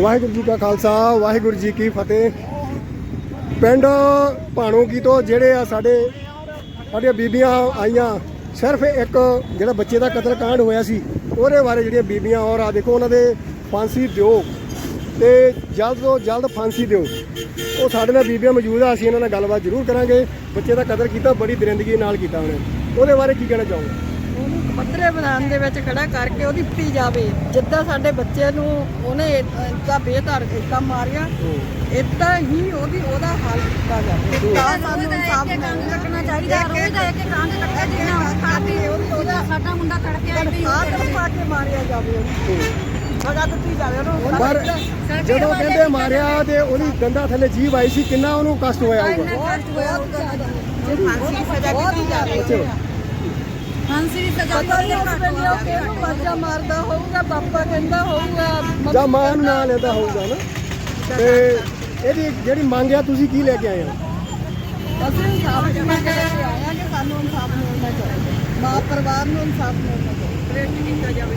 ਵਾਹਿਗੁਰੂ ਜੀ ਕਾ ਖਾਲਸਾ, ਵਾਹਿਗੁਰੂ ਜੀ ਕੀ ਫਤਿਹ। ਪਿੰਡ ਭਾਣੋਕੀ ਤੋਂ ਜਿਹੜੇ ਆ ਸਾਡੇ, ਸਾਡੀਆਂ ਬੀਬੀਆਂ ਆਈਆਂ, ਸਿਰਫ ਇੱਕ ਜਿਹੜਾ ਬੱਚੇ ਦਾ ਕਤਲ ਕਾਂਡ ਹੋਇਆ ਸੀ, ਉਹਦੇ ਬਾਰੇ ਜਿਹੜੀਆਂ ਬੀਬੀਆਂ ਔਰ ਆ ਦੇਖੋ ਉਹਨਾਂ ਦੇ ਫਾਂਸੀ ਦਿਓ ਤੇ ਜਲਦ ਤੋਂ ਜਲਦ ਫਾਂਸੀ ਦਿਓ। ਉਹ ਸਾਡੇ ਨਾਲ ਬੀਬੀਆਂ ਮੌਜੂਦ ਆ, ਅਸੀਂ ਇਹਨਾਂ ਨਾਲ ਗੱਲਬਾਤ ਜ਼ਰੂਰ ਕਰਾਂਗੇ। ਬੱਚੇ ਦਾ ਕਤਲ ਕੀਤਾ, ਬੜੀ ਦਰਿੰਦਗੀ ਨਾਲ ਕੀਤਾ ਉਹਨੇ। ਉਹਦੇ ਬਾਰੇ ਕੀ ਕਹਿਣਾ ਚਾਹੋਗੇ? ਪੱਧਰੇ ਮੈਦਾਨ ਦੇ ਵਿੱਚ ਖੜਾ ਕਰਕੇ ਉਹਦੀ ਪਿੱਟੀ ਜਾਵੇ। ਜਿੱਦਾਂ ਸਾਡੇ ਬੱਚੇ ਨੂੰ ਉਹਨੇ ਇਦਾਂ ਬੇਧਾਰ ਇੱਕਾ ਮਾਰਿਆ ਇਦਾਂ ਹੀ ਉਹਦੀ ਉਹਦਾ ਹਾਲ ਕੀਤਾ ਜਾਵੇ। ਤਾਂ ਸਾਨੂੰ ਇਨਸਾਫ ਮਿਲਣਾ ਕੱਟਣਾ ਚਾਹੀਦਾ ਰੋਜ਼ ਦਾ ਇੱਕ ਕੰਨ ਕੱਟਿਆ ਜਿੰਨਾ ਖਾਦੀ ਉਹਦਾ ਸਾਡਾ ਮੁੰਡਾ ਤੜਕਿਆ ਵੀ ਆਦਰ ਪਾ ਕੇ ਮਾਰਿਆ ਜਾਵੇ ਉਹਨੂੰ। ਜਾਵੇ ਪਰ ਜਦੋਂ ਕਹਿੰਦੇ ਮਾਰਿਆ ਤੇ ਉਹਦੀ ਦੰਦਾਂ ਥੱਲੇ ਜੀਭ ਆਈ ਸੀ ਕਿੰਨਾ ਉਹਨੂੰ ਕਸ਼ਟ ਹੋਇਆ ਹੋਊਗਾ? ਬਹੁਤ ਬਹੁਤ ਜ਼ਿਆਦਾ। ਜੇ ਫਾਂਸੀ ਦੀ ਸਜ਼ਾ ਦਿੱਤੀ ਜਾਵੇ। ਫਾਂਸੀ ਦੀ ਸਜ਼ਾ ਪਤਾ ਨਹੀਂ ਉਸ ਵੇਲੇ ਉਹ ਕਿਹਨੂੰ ਮਰਜਾ ਮਾਰਦਾ ਹੋਊਗਾ ਪਾਪਾ ਕਹਿੰਦਾ ਹੋਊਗਾ ਜਾਂ ਮਾਂ ਨੂੰ ਨਾਂ ਲੈਂਦਾ ਹੋਊਗਾ ਨਾ। ਤੇ ਇਹਦੀ ਜਿਹੜੀ ਮੰਗ ਆ ਤੁਸੀਂ ਕੀ ਲੈ ਕੇ ਆਏ ਹੋ? ਅਸੀਂ ਇਨਸਾਫ ਮੰਗ ਕੇ ਆਏ ਹਾਂ ਕਿ ਸਾਨੂੰ ਇਨਸਾਫ ਮਿਲਣਾ ਚਾਹੀਦਾ। ਮਾਂ ਪਰਿਵਾਰ ਨੂੰ ਇਨਸਾਫ ਮਿਲਣਾ ਚਾਹੀਦਾ। ਪ੍ਰੇਟ ਕੀਤਾ ਜਾਵੇ।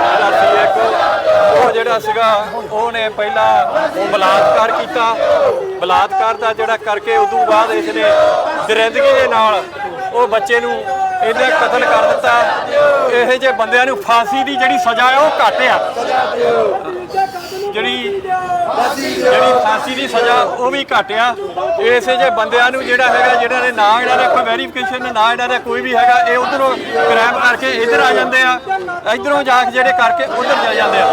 ਜਿਹੜਾ ਸੀ ਇੱਕ ਉਹ ਜਿਹੜਾ ਸੀਗਾ, ਉਹਨੇ ਪਹਿਲਾਂ ਉਹ ਬਲਾਤਕਾਰ ਕੀਤਾ। ਬਲਾਤਕਾਰ ਦਾ ਜਿਹੜਾ ਕਰਕੇ ਉਦੋਂ ਬਾਅਦ ਇਸਨੇ ਦਰਿੰਦਗੀ ਦੇ ਨਾਲ ਉਹ ਬੱਚੇ ਨੂੰ ਇਹਨੇ ਕਤਲ ਕਰ ਦਿੱਤਾ। ਇਹੋ ਜਿਹੇ ਬੰਦਿਆਂ ਨੂੰ ਫਾਂਸੀ ਦੀ ਜਿਹੜੀ ਸਜ਼ਾ ਹੈ, ਉਹ ਘੱਟ ਆ। ਜਿਹੜੀ ਜਿਹੜੀ ਫਾਂਸੀ ਦੀ ਸਜ਼ਾ ਉਹ ਵੀ ਘਟਿਆ ਇਸੇ ਜੇ ਬੰਦਿਆਂ ਨੂੰ ਜਿਹੜਾ ਹੈਗਾ ਜਿਹੜਾ ਨੇ ਨਾ ਇਹਨਾਂ ਦਾ ਕੋਈ ਵੈਰੀਫਿਕੇਸ਼ਨ ਨਾ ਇਹਨਾਂ ਦਾ ਕੋਈ ਵੀ ਹੈਗਾ ਇਹ ਉਧਰੋਂ ਕ੍ਰਾਈਮ ਕਰਕੇ ਇੱਧਰ ਆ ਜਾਂਦੇ ਆ। ਇਧਰੋਂ ਜਾ ਕੇ ਜਿਹੜੇ ਕਰਕੇ ਉਧਰ ਜਾ ਜਾਂਦੇ ਆ।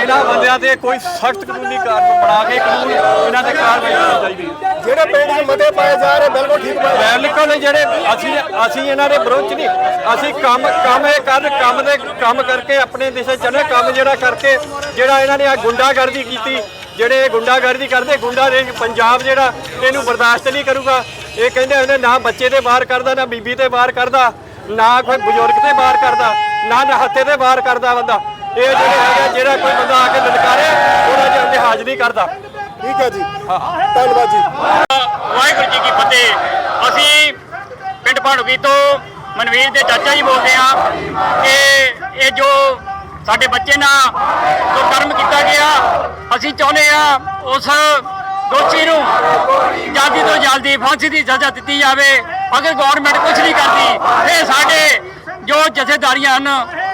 ਇਹਨਾਂ ਬੰਦਿਆਂ ਤੇ ਕੋਈ ਸਖਤ ਕਾਨੂੰਨੀ ਕਾਰਵਾਈ ਬਣਾ ਕੇ ਕਾਨੂੰਨ ਇਹਨਾਂ ਤੇ ਕਾਰਵਾਈ ਕਰਨੀ ਚਾਹੀਦੀ ਹੈ ਜਿਹੜੇ ਪਿੰਡ 'ਚ ਮਤੇ ਪਾਏ ਜਾ ਰਹੇ ਬਿਲਕੁਲ ਠੀਕ ਪਾਏ। ਬਿਲਕੁਲ ਜਿਹੜੇ ਅਸੀਂ ਅਸੀਂ ਇਹਨਾਂ ਦੇ ਵਿਰੋਧ ਨਹੀਂ। ਅਸੀਂ ਕੰਮ ਕੰਮ ਇਹ ਕਰ ਕੰਮ ਦੇ ਕੰਮ ਕਰਕੇ ਆਪਣੇ ਦੇਸ਼ ਚ ਕੰਮ ਜਿਹੜਾ ਕਰਕੇ ਜਿਹੜਾ ਇਹਨਾਂ ਨੇ ਆ ਗੁੰਡਾਗਰਦੀ ਕੀਤੀ ਜਿਹੜੇ ਗੁੰਡਾਗਰਦੀ ਕਰਦੇ ਗੁੰਡਾ ਦੇ ਪੰਜਾਬ ਜਿਹੜਾ ਇਹਨੂੰ ਬਰਦਾਸ਼ਤ ਨਹੀਂ ਕਰੂਗਾ। ਇਹ ਕਹਿੰਦੇ ਹੁੰਦੇ ਨਾ ਬੱਚੇ ਤੇ ਬਾਹਰ ਕਰਦਾ ਨਾ ਬੀਬੀ ਤੇ ਬਾਹਰ ਕਰਦਾ ਨਾ ਕੋਈ ਬਜ਼ੁਰਗ ਤੇ ਬਾਹਰ ਕਰਦਾ ਨਾ ਨਾ ਹੱਥੇ ਤੇ ਬਾਹਰ ਕਰਦਾ ਬੰਦਾ। ਇਹ ਜਿਹੜੇ ਹੈਗਾ ਜਿਹੜਾ ਕੋਈ ਬੰਦਾ ਆ ਕੇ ਲਲਕਾਰੇ ਉਹਦਾ ਜਿਹੜਾ ਲਿਹਾਜ਼ ਨਹੀਂ ਕਰਦਾ। ਠੀਕ ਹੈ ਜੀ। ਧੰਨਵਾਦ ਜੀ। ਵਾਹਿਗੁਰੂ ਜੀ ਕੀ ਫਤਿਹ। ਅਸੀਂ ਪਿੰਡ ਭਾਣੂਗੀ ਤੋਂ ਮਨਵੀਰ ਦੇ ਚਾਚਾ ਜੀ ਬੋਲਦੇ ਆ ਕਿ ਇਹ ਜੋ ਸਾਡੇ ਬੱਚੇ ਨਾਲ ਜੋ ਕਰਮ ਕੀਤਾ ਗਿਆ ਅਸੀਂ ਚਾਹੁੰਦੇ ਆ ਉਸ ਦੋਸ਼ੀ ਨੂੰ ਜਲਦੀ ਤੋਂ ਜਲਦੀ ਫਾਂਸੀ ਦੀ ਸਜ਼ਾ ਦਿੱਤੀ ਜਾਵੇ। ਅਗਰ ਗਵਰਨਮੈਂਟ ਕੁਝ ਨਹੀਂ ਕਰਦੀ ਇਹ ਸਾਡੇ ਜੋ ਜਥੇਦਾਰੀਆਂ ਹਨ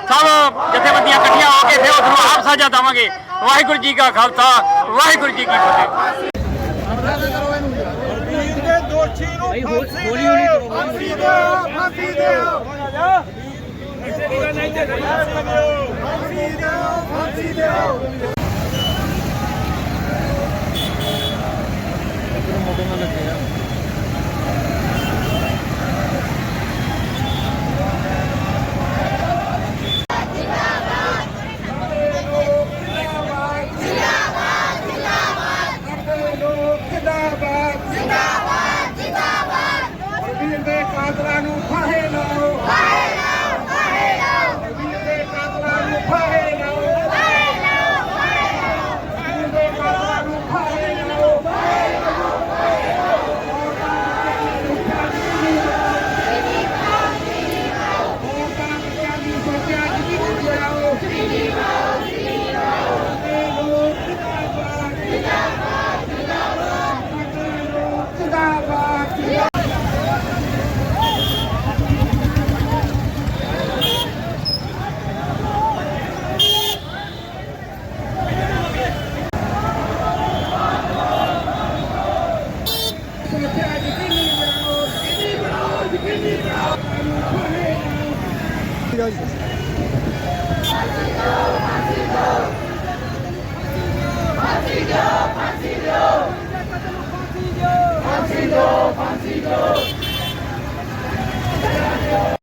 ਸਭ ਜਥੇਬੰਦੀਆਂ ਇਕੱਠੀਆਂ ਹੋ ਕੇ ਫਿਰ ਉਸ ਨੂੰ ਆਪ ਸਜ਼ਾ ਦੇਵਾਂਗੇ। ਵਾਹਿਗੁਰੂ ਜੀ ਕਾ ਖਾਲਸਾ ਵਾਹਿਗੁਰੂ ਜੀ ਕੀ ਫਤਿਹ। ਜਿੰਦਾਬਾਦ Pansido, Pansido, Pansido, Pansido,